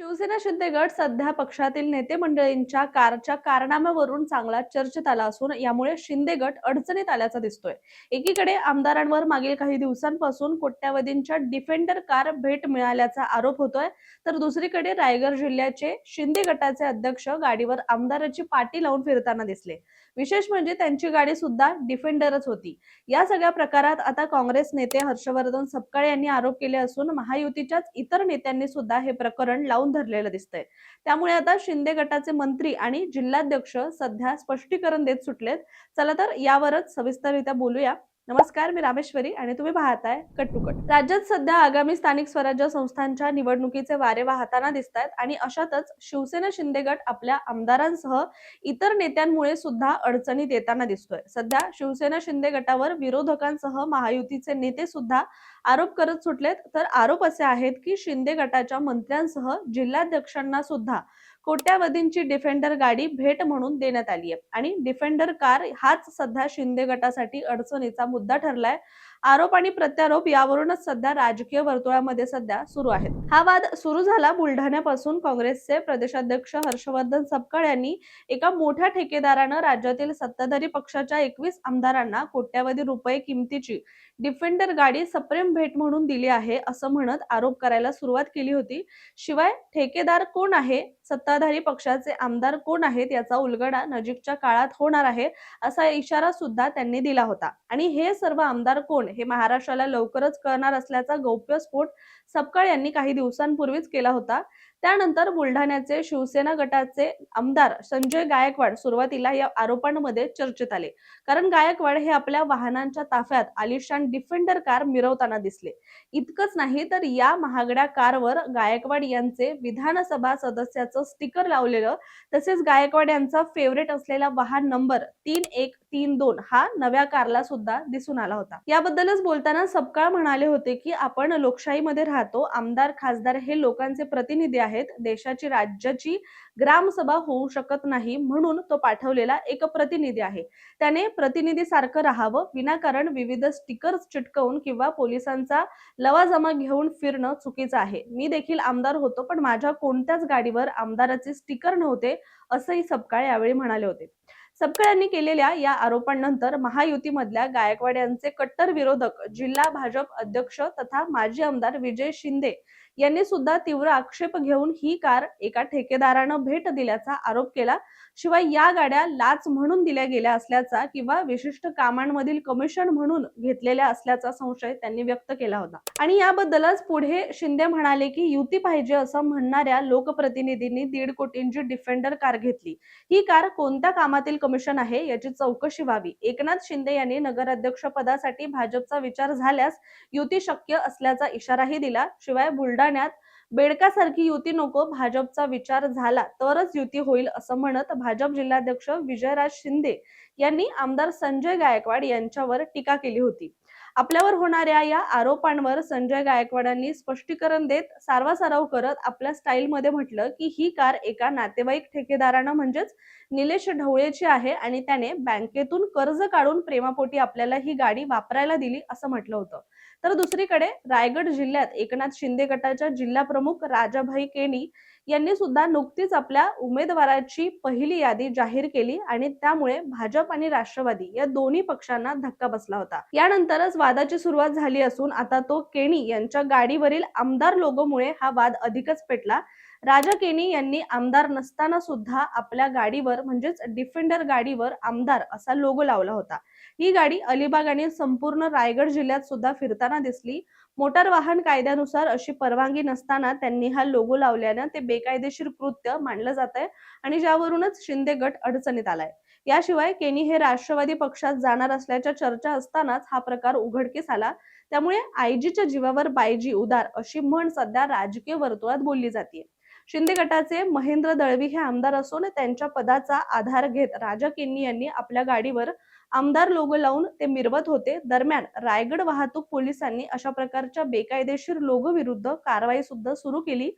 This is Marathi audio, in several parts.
शिवसेना शिंदे गट सध्या पक्षातील नेते मंडळींच्या कारच्या कारनाम्यावरून चांगला चर्चेत आला असून यामुळे शिंदे गट अडचणीत आल्याचा दिसतोय. एकीकडे आमदारांवर मागील काही दिवसांपासून कोट्यावधींच्या डिफेंडर कार भेट मिळाल्याचा आरोप होतोय तर दुसरीकडे रायगड जिल्ह्याचे शिंदे गटाचे अध्यक्ष गाडीवर आमदाराची पाटी लावून फिरताना दिसले. विशेष म्हणजे त्यांची गाडी सुद्धा डिफेंडरच होती. या सगळ्या प्रकारात आता काँग्रेस नेते हर्षवर्धन सपकाळे यांनी आरोप केले असून महायुतीच्याच इतर नेत्यांनी सुद्धा हे प्रकरण लावून धरलेलं दिसतंय. त्यामुळे आता शिंदे गटाचे मंत्री आणि जिल्हाध्यक्ष सध्या स्पष्टीकरण देत सुटलेत. चला तर यावरच सविस्तररित्या बोलूया. नमस्कार मी रामेश्वरी आणि तुम्ही पाहताय कट टू कट. राज्यात सध्या आगामी स्थानिक स्वराज्य संस्थांच्या निवडणुकीचे वारे वाहताना दिसत आहेत आणि अशातच शिवसेना शिंदे गट आपल्या आमदारांसह इतर नेत्यांमुळे सुद्धा अडचणीत येताना दिसतोय. सध्या शिवसेना शिंदे गटावर विरोधकांसह महायुतीचे नेते सुद्धा आरोप करत सुटलेत. तर आरोप असे आहेत की शिंदे गटाच्या मंत्र्यांसह जिल्हाध्यक्षांना सुद्धा कोट्यावधींची डिफेंडर गाडी भेट म्हणून देण्यात आली आहे आणि डिफेंडर कार हाच सध्या शिंदे गटासाठी अडचणीचा मुद्दा ठरलाय. आरोप आणि प्रत्यारोप यावरूनच सध्या राजकीय वर्तुळामध्ये सध्या सुरू आहेत. हा वाद सुरू झाला बुलढाण्यापासून काँग्रेसचे प्रदेशाध्यक्ष हर्षवर्धन सपकाळ यांनी एका मोठ्या ठेकेदारानं राज्यातील सत्ताधारी पक्षाच्या एकवीस आमदारांना कोट्यावधी रुपये किमतीची डिफेंडर गाडी सप्रेम भेट म्हणून दिली आहे असं म्हणत आरोप करायला सुरुवात केली होती. शिवाय ठेकेदार कोण आहे? सत्ताधारी पक्षाचे आमदार कोण आहेत? याचा उलगडा नजीकच्या काळात होणार आहे असा इशारा सुद्धा त्यांनी दिला होता. आणि हे सर्व आमदार कोण? हे महाराष्ट्राला लवकरच कळणार असल्याचा गौप्यस्फोट सपकाळ यांनी काही दिवसांपूर्वीच केला होता. त्यानंतर बुलढाण्याचे शिवसेना गटाचे आमदार संजय गायकवाड सुरुवातीला या आरोपांमध्ये चर्चेत आले. कारण गायकवाड हे आपल्या वाहनांच्या ताफ्यात आलिशान डिफेंडर कार मिरवताना दिसले. इतकंच नाही तर या महागड्या कारवर गायकवाड यांचे विधानसभा सदस्याचं स्टिकर लावलेलं तसेच गायकवाड यांचा फेवरेट असलेला वाहन नंबर तीन एक तीन दोन हा नव्या कारला सुद्धा दिसून आला होता. याबद्दलच बोलताना सपकाळ म्हणाले होते की आपण लोकशाहीमध्ये राहतो आमदार खासदार हे लोकांचे प्रतिनिधी आहेत देशाची राज्याची ग्रामसभा होऊ शकत नाही म्हणून तो पाठवलेला एक प्रतिनिधी आहे. त्याने प्रतिनिधी सारखं राहावं विनाकारण विविध स्टिकर्स चिटकवून किंवा पोलिसांचा लवाजमा घेऊन फिरणं चुकीचं आहे. मी देखील आमदार होतो पण माझ्या कोणत्याच गाडीवर आमदाराचे स्टिकर नव्हते असंही सपकाळ यावेळी म्हणाले होते. सपकाळांनी केलेल्या या आरोपांनंतर महायुतीमधल्या गायकवाड यांचे कट्टर विरोधक जिल्हा भाजप अध्यक्ष तथा माजी आमदार विजय शिंदे यांनी सुद्धा तीव्र आक्षेप घेऊन ही कार एका ठेकेदारानं भेट दिल्याचा आरोप केला. शिवाय या गाड्या लाच म्हणून दिल्या गेल्या असल्याचा किंवा विशिष्ट कामांमधील कमिशन म्हणून घेतलेल्या असल्याचा संशय त्यांनी व्यक्त केला होता. आणि याबद्दलच पुढे शिंदे म्हणाले की युती पाहिजे असं म्हणणाऱ्या लोकप्रतिनिधींनी दीड कोटींची डिफेंडर कार घेतली. ही कार कोणत्या कामातील कमिशन आहे याची चौकशी व्हावी. एकनाथ शिंदे यांनी नगराध्यक्ष पदासाठी भाजपचा विचार झाल्यास युती शक्य असल्याचा इशाराही दिला. शिवाय घराण्यात बेडकासारखी युती नको भाजपचा विचार झाला तरच युती होईल असं म्हणत भाजप जिल्हाध्यक्ष विजयराज शिंदे यांनी आमदार संजय गायकवाड यांच्यावर टीका केली होती. आपल्यावर होणाऱ्या या आरोपांवर संजय गायकवाडांनी स्पष्टीकरण देत सारवासाराव करत आपल्या स्टाईलमध्ये म्हटलं की ही कार एका नातेवाईक ठेकेदारानं म्हणजेच निलेश ढवळेची आहे आणि त्याने बँकेतून कर्ज काढून प्रेमापोटी आपल्याला ही गाडी वापरायला दिली असं म्हटलं होतं. तर दुसरीकडे रायगड जिल्ह्यात एकनाथ शिंदे गटाच्या जिल्हा प्रमुख राजाभाई केणी यांनी सुद्धा नुकतीच आपल्या उमेदवाराची पहिली यादी जाहीर केली आणि त्यामुळे भाजप आणि राष्ट्रवादी या दोन्ही पक्षांना धक्का बसला होता. यानंतरच वादाची सुरुवात झाली असून आता तो केणी यांच्या गाडीवरील आमदार लोगोमुळे हा वाद अधिकच पेटला. राजा यांनी आमदार नसताना सुद्धा आपल्या गाडीवर म्हणजेच डिफेंडर गाडीवर आमदार असा लोगो लावला होता. ही गाडी अलिबाग आणि संपूर्ण रायगड जिल्ह्यात सुद्धा फिरताना दिसली. मोटार वाहन कायद्यानुसार अशी परवानगी नसताना त्यांनी हा लोगो लावल्यानं ते बेकायदेशीर कृत्य मानलं जात आहे आणि ज्यावरूनच शिंदे गट अडचणीत आलाय. याशिवाय केनी हे राष्ट्रवादी पक्षात जाणार असल्याच्या चर्चा असतानाच हा प्रकार उघडकीस आला. त्यामुळे आयजीच्या जीवावर बायजी उदार अशी म्हण सध्या राजकीय वर्तुळात बोलली जाते शिंदे गटाचे महेंद्र दळवी हे आमदार असून त्यांच्या पदाचा आधार घेत राजा यांनी आपल्या गाडीवर आमदार लोगो लावून ते मिरवत होते. दरम्यान रायगड वाहतूक पोलिसांनी अशा प्रकारच्या बेकायदेशीर लोगो विरुद्ध कारवाई सुद्धा सुरू केली.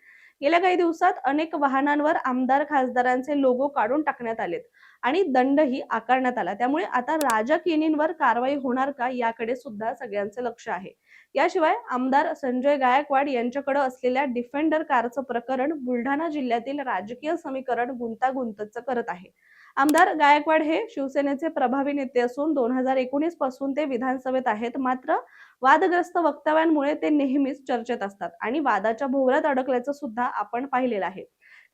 गेल्या काही दिवसात अनेक वाहनांवर आमदार खासदारांचे लोगो काढून टाकण्यात आलेत आणि दंडही आकारण्यात आला. त्यामुळे आता राजकिनींवर कारवाई होणार का याकडे सुद्धा सगळ्यांचे लक्ष आहे. याशिवाय आमदार संजय गायकवाड यांच्याकडे असलेल्या डिफेंडर कारचं प्रकरण बुलढाणा जिल्ह्यातील राजकीय समीकरण गुंतागुंतच करत आहे. आमदार गायकवाड हे शिवसेनेचे प्रभावी नेते असून दोन हजार एकोणीसपासून ते विधानसभेत आहेत. मात्र वादग्रस्त वक्तव्यांमुळे ते नेहमीच चर्चेत असतात आणि वादाच्या भोवऱ्यात अडकल्याचं सुद्धा आपण पाहिलेलं आहे.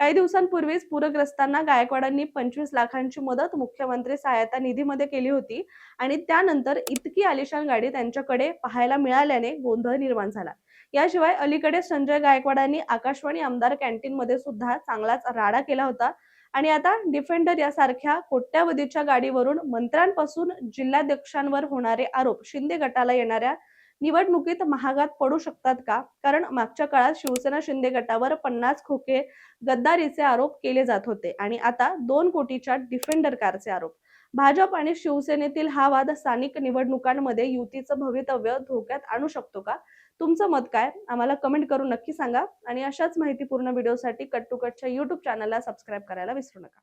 काही दिवसांपूर्वीच पूरग्रस्तांना गायकवाडांनी पंचवीस लाखांची मदत मुख्यमंत्री सहायता निधीमध्ये केली होती आणि त्यानंतर इतकी आलिशान गाडी त्यांच्याकडे पाहायला मिळाल्याने गोंधळ निर्माण झाला. याशिवाय अलीकडे संजय गायकवाडांनी आकाशवाणी आमदार कॅन्टीन मध्ये सुद्धा चांगलाच राडा केला होता. आणि आता डिफेंडर यासारख्या कोट्यावधीच्या गाडीवरून मंत्र्यांपासून जिल्हाध्यक्षांवर होणारे आरोप शिंदे गटाला येणाऱ्या निवडणुकीत महागात पडू शकतात का? कारण मागच्या काळात शिवसेना शिंदे गटावर पन्नास खोके गद्दारीचे आरोप केले जात होते आणि आता दोन कोटीच्या डिफेंडर कारचे आरोप. भाजप आणि शिवसेनेतील हा वाद स्थानिक निवडणुकांमध्ये युतीचं भवितव्य धोक्यात आणू शकतो का? तुमचं मत काय? आम्हाला कमेंट करून नक्की सांगा आणि अशाच माहितीपूर्ण व्हिडिओसाठी कट टू कटच्या युट्यूब चॅनलला सबस्क्राईब करायला विसरू नका.